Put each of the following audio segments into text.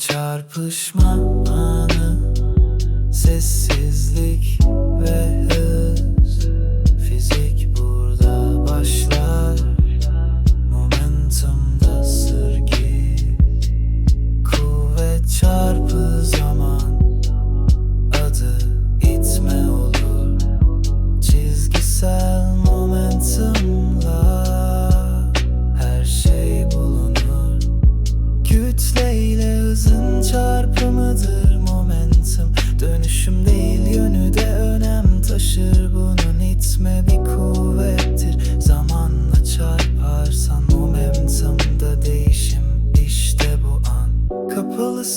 çarpışma anı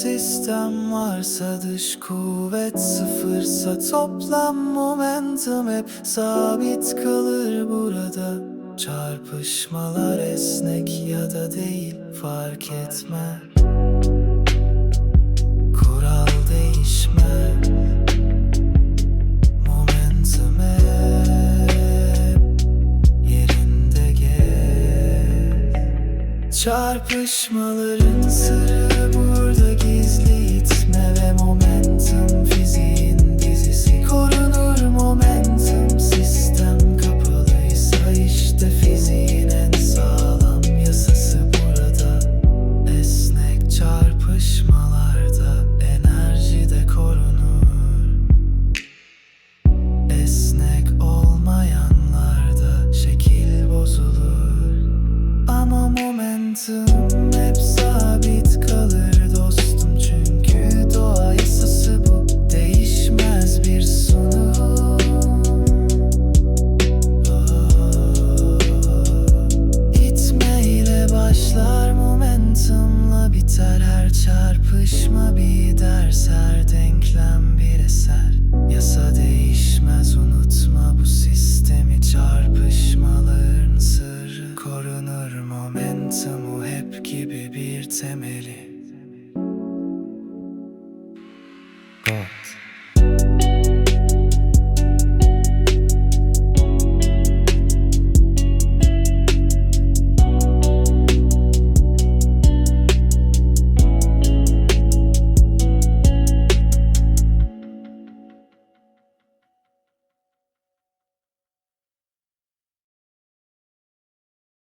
sistem varsa dış kuvvet sıfırsa Toplam momentum hep sabit kalır burada. Çarpışmalar esnek ya da değil fark etme. Kural değişme. Momentum hep yerinde gez. Çarpışmaların sırrı Esnek olmayanlarda şekil bozulur. Ama momentum hep sabit kalır dostum. Çünkü doğa yasası bu değişmez bir sunum. İtmeyle başlar momentumla biter her çarpışma bir ders her denklem Family. God.